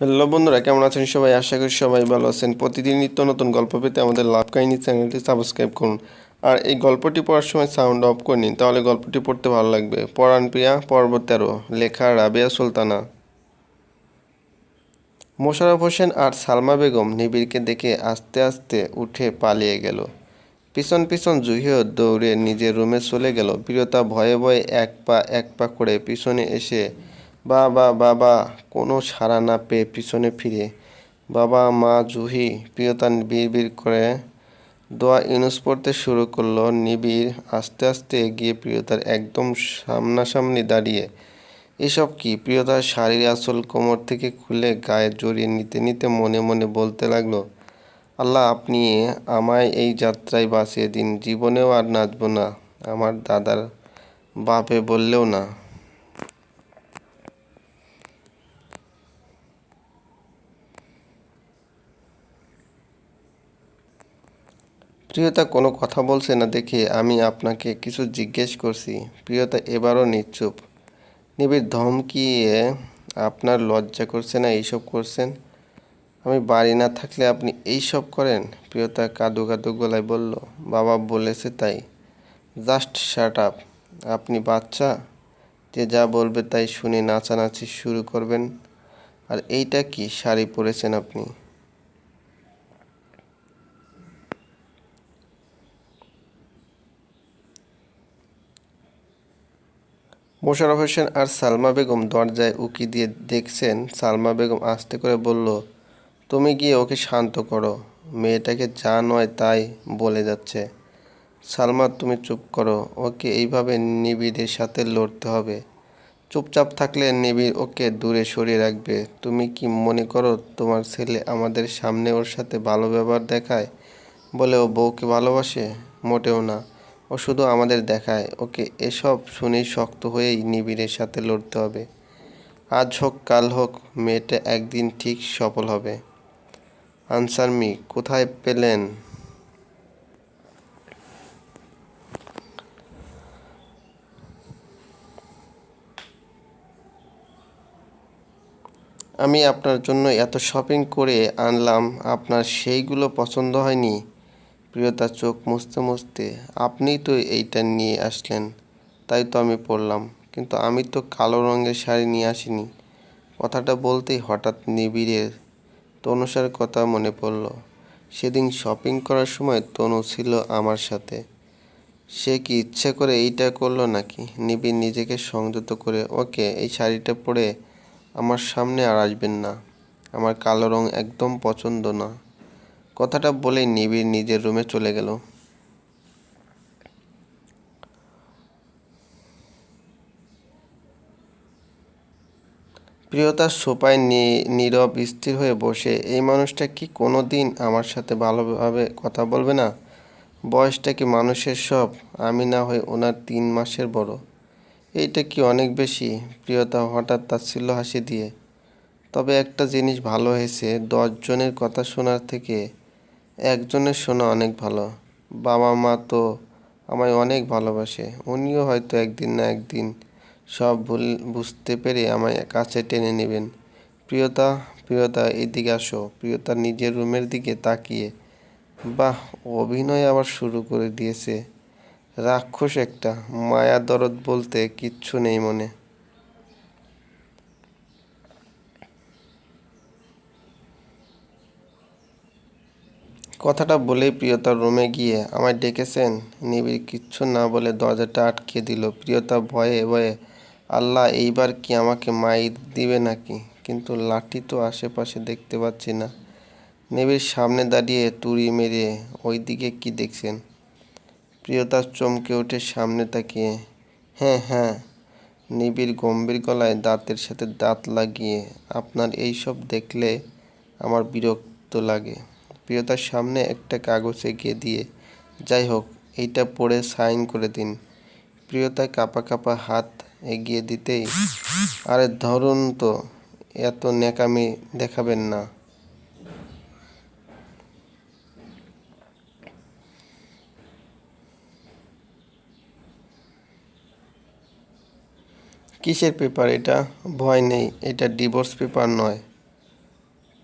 Hello বন্ধুরা, কেমন আছেন সবাই? আশা করি সবাই ভালো আছেন। প্রতিদিন নিত্য নতুন গল্প পেতে আমাদের লাভ কাহিনী চ্যানেলটি সাবস্ক্রাইব করুন। আর এই গল্পটি পড়ার সময় সাউন্ড অফ করে নিন, তাহলে গল্পটি পড়তে ভালো লাগবে। পরাণ প্রিয়া পর্ব তেরো, লেখা রাবেয়া সুলতানা। মোশাররফ হোসেন আর সালমা বেগম নিবিড়কে দেখে আস্তে আস্তে উঠে পালিয়ে গেল। পিছন পিছন জুহিও দৌড়ে নিজের রুমে চলে গেল। প্রিয়তা ভয়ে ভয়ে এক পা এক পা করে পিছনে এসে বাবা বাবা কোনো সাড়া না পেয়ে পিছনে ফিরে। বাবা, মা, জুহি, প্রিয়তা বিড় করে দোয়া ইউনুস পড়তে শুরু করল। নিবিড় আস্তে আস্তে এগিয়ে প্রিয়তার একদম সামনাসামনি দাঁড়িয়ে। এসব কি? প্রিয়তার শাড়ির আসল কোমর থেকে খুলে গায়ে জড়িয়ে নিতে নিতে মনে মনে বলতে লাগল, আল্লাহ, আপনি আমায় এই যাত্রায় বাঁচিয়ে দিন। জীবনেও আর নাচব না। আমার দাদার বাপে বললেও না। প্রিয়তা কোনো কথা বলছে না দেখে আমি আপনাকে কিছু জিজ্ঞেস করছি। প্রিয়তা এবারও নিশ্চুপ নিবিড় ধমকিয়ে আপনার লজ্জা করছে না, এইসব করছেন? আমি বাড়ি না থাকলে আপনি এইসব করেন? প্রিয়তা কাদু কাদু গলায় বলল, বাবা বলেছে তাই। Just shut up. আপনি বাচ্চা? যে যা বলবে তাই শুনে নাচানাচি শুরু করবেন। আর এইটা কি? শাড়ি পরেছেন আপনি? মোশাররফ হোসেন আর সালমা বেগম দরজায় উকি দিয়ে দেখছেন সালমা বেগম আস্তে করে বলল, তুমি গিয়ে ওকে শান্ত করো, মেয়েটাকে যা নয় তাই বলে যাচ্ছে। সালমা, তুমি চুপ করো, ওকে এইভাবে নিবিড়ের সাথে লড়তে হবে। চুপচাপ থাকলে নিবিড় ওকে দূরে সরিয়ে রাখবে। তুমি কি মনে করো তোমার ছেলে আমাদের সামনে ওর সাথে ভালো ব্যবহার দেখায় বলে ও বউকে ভালোবাসে? মোটেও না। ও শুধু আমাদের দেখায়। ওকে এসব শুনেই শক্ত হয়েই নিবিড়ের সাথে লড়তে হবে। আজ হোক, কাল হোক, মেয়েটা একদিন ঠিক সফল হবে। আনসার মি, কোথায় পেলেন? আমি আপনার জন্য এত শপিং করে আনলাম, আপনার সেইগুলো পছন্দ হয়নি। প্রিয়তা চোখ মুছতে মুছতে আপনিই তো এইটা নিয়ে আসলেন। তাই তো আমি পরলাম কিন্তু আমি তো কালো রঙের শাড়ি নিয়ে আসিনি। কথাটা বলতেই হঠাৎ নিবিড়ের তনুষার কথা মনে পড়ল। সেদিন শপিং করার সময় তনু ছিল আমার সাথে। সে কি ইচ্ছে করে এইটা করল নাকি? নিবিড় নিজেকে সংযত করে, ওকে, এই শাড়িটা পরে আমার সামনে আর আসবেন না। আমার কালো রং একদম পছন্দ না। কথাটা বলেই নিবিড় নিজের রুমে চলে গেল। প্রিয়তা সোপায় নীরব স্থির হয়ে বসে, এই মানুষটা কি কোনো দিন আমার সাথে ভালোভাবে কথা বলবে না? বয়সটা কি মানুষের সব? আমি না হয়ে ওনার তিন মাসের বড়। এইটা কি অনেক বেশি? প্রিয়তা হঠাৎ তাচ্ছিল্য হাসি দিয়ে, তবে একটা জিনিস ভালো হয়েছে দশজনের কথা শোনার থেকে একজনের শোনা অনেক ভালো। বাবা মা তো আমায় অনেক ভালোবাসে। উনিও হয়তো একদিন না একদিন সব ভুল, বুঝতে পেরে আমায় কাছে টেনে নেবেন। প্রিয়তা প্রিয়তা, এদিকে আসো। প্রিয়তা নিজের রুমের দিকে তাকিয়ে, বাহ, অভিনয় আবার শুরু করে দিয়েছে। রাক্ষস একটা। মায়া দরদ বলতে কিচ্ছু নেই মনে। কথাটা বলেই প্রিয়তার রুমে গিয়ে আমায় ডেকেছেন। নিবিড় কিচ্ছু না বলে দরজাটা আটকে দিল। প্রিয়তা ভয়ে ভয়ে, আল্লাহ, এইবার কি আমাকে মাইর দিবে নাকি? কিন্তু লাঠি তো আশেপাশে দেখতে পাচ্ছি না। নিবিড় সামনে দাঁড়িয়ে তুড়ি মেরে ওই দিকে কি দেখছেন? প্রিয়তা চমকে ওঠে সামনে তাকিয়ে হ্যাঁ হ্যাঁ। নিবিড় গম্ভীর গলায় দাঁতের সাথে দাঁত লাগিয়ে, আপনার এই সব দেখলে আমার বিরক্ত লাগে। প্রিয়তার সামনে একটা কাগজ এগিয়ে দিয়ে, যাই হোক, এইটা পড়ে সাইন করে দিন। প্রিয়তা কাপা কাপা হাত এগিয়ে দিতেই, আরে ধরুন তো, এত ন্যাকামি দেখাবেন না। কিসের পেপার এটা? ভয় নেই, এটা ডিভোর্স পেপার নয়।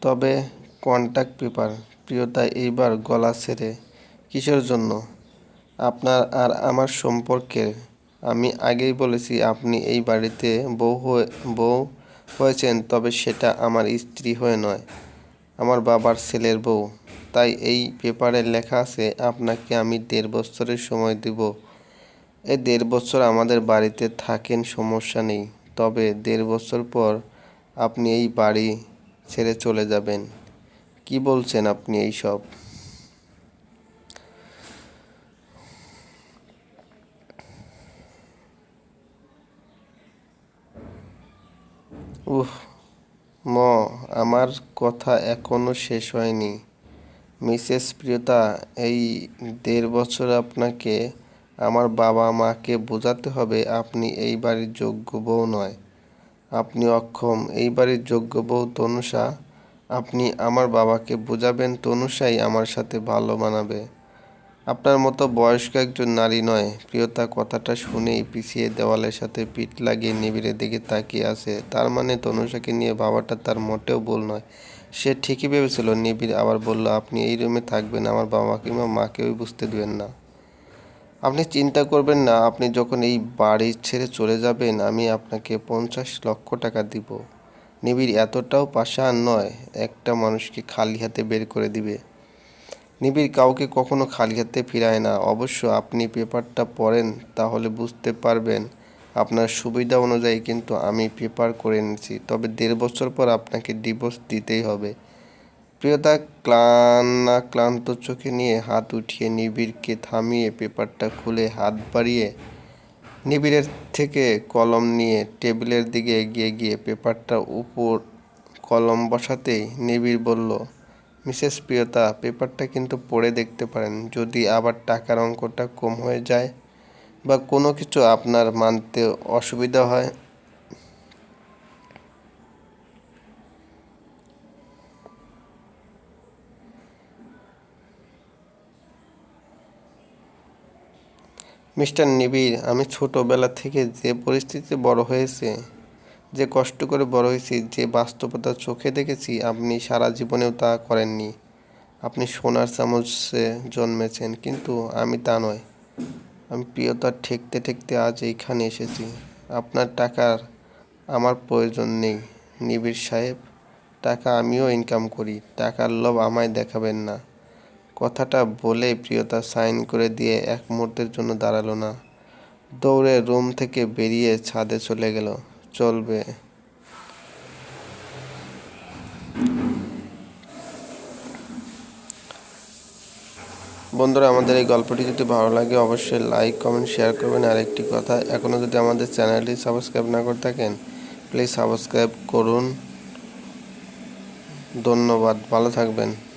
তবে কন্ট্যাক্ট পেপার। প্রিয়তা এইবার গলা ছেড়ে। কিসের জন্য? আপনার আর আমার সম্পর্কের। আমি আগেই বলেছি, আপনি এই বাড়িতে বউ হয়ে, বউ হয়েছেন, তবে সেটা আমার স্ত্রী হয়ে নয়, আমার বাবার ছেলের বউ। তাই এই পেপারে লেখা আছে, আপনাকে আমি দেড় বছরের সময় দেব। এই দেড় বছর আমাদের বাড়িতে থাকেন, সমস্যা নেই। তবে দেড় বছর পর আপনি এই বাড়ি ছেড়ে চলে যাবেন। কি বলছেন আপনি এই সব উহ, ম, আমার কথা এখনও শেষ হয়নি। মিসেস প্রিয়তা, এই দেড় বছর আপনাকে আমার বাবা মাকে বোঝাতে হবে, আপনি এই বাড়ির যোগ্য বউ নয়। আপনি অক্ষম, এই বাড়ির যোগ্য বউ তনুষা আপনি আমার বাবাকে বোঝাবেন তনুষাই আমার সাথে ভালো মানাবে। আপনার মতো বয়স্ক একজন নারী নয়। প্রিয়তা কথাটা শুনেই পিছিয়ে দেওয়ালের সাথে পিঠ লাগিয়ে নিবিড়ে দিকে তাকিয়ে আছে। তার মানে তনুষাকে নিয়ে বাবাটা তার মোটেও ভুল নয়। সে ঠিকই ভেবেছিল, নিবিড় আবার বলল, আপনি এই রুমে থাকবেন, আমার বাবা কিংবা মাকেও বুঝতে দেবেন না। আপনি চিন্তা করবেন না, আপনি যখন এই বাড়ি ছেড়ে চলে যাবেন, আমি আপনাকে পঞ্চাশ লক্ষ টাকা দিব। নিবিড় এতটাও পাষাণ নয়, একটা মানুষকে খালি হাতে বের করে দিবে। নিবিড় কাউকে কখনো খালি হাতে ফিরায় না। অবশ্য আপনি পেপারটা পড়েন, তাহলে বুঝতে পারবেন আপনার সুবিধা অনুযায়ী কিন্তু আমি পেপার করে এনেছি। তবে দেড় বছর পর আপনাকে ডিভোর্স দিতেই হবে। প্রিয়তা ক্লান্না ক্লান্ত চোখে নিয়ে হাত উঠিয়ে নিবিড়কে থামিয়ে পেপারটা খুলে হাত বাড়িয়ে নিবিড়ের থেকে কলম নিয়ে টেবিলের দিকে এগিয়ে গিয়ে পেপারটা উপর কলম বসাতেই নিবিড় বলল, মিসেস প্রিয়তা, পেপারটা কিন্তু পড়ে দেখতে পারেন। যদি আবার টাকার অঙ্কটা কম হয়ে যায় বা কোনো কিছু আপনার মানতে অসুবিধা হয় মিস্টার নিবিড়, আমি ছোটোবেলা থেকে যে পরিস্থিতিতে বড় হয়েছে, যে কষ্ট করে বড় হয়েছি, যে বাস্তবতা চোখে দেখেছি, আপনি সারা জীবনেও তা করেননি। আপনি সোনার চামচে জন্মেছেন, কিন্তু আমি তা নয়। আমি প্রিয়তা ঠেকতে ঠেকতে আজ এইখানে এসেছি। আপনার টাকার আমার প্রয়োজন নেই, নিবিড় সাহেব। টাকা আমিও ইনকাম করি, টাকার লোভ আমায় দেখাবেন না। কথাটা বলে প্রিয়তা সাইন করে দিয়ে এক মুহূর্তের জন্য দাঁড়াল না। দৌড়ে রুম থেকে বেরিয়ে ছাদে চলে গেল। চলবে। বন্ধুরা, আমাদের এই গল্পটি যদি ভালো লাগে অবশ্যই লাইক কমেন্ট শেয়ার করবেন। আর একটি কথা, এখনও যদি আমাদের চ্যানেলটি সাবস্ক্রাইব না করে থাকেন প্লিজ সাবস্ক্রাইব করুন। ধন্যবাদ, ভালো থাকবেন।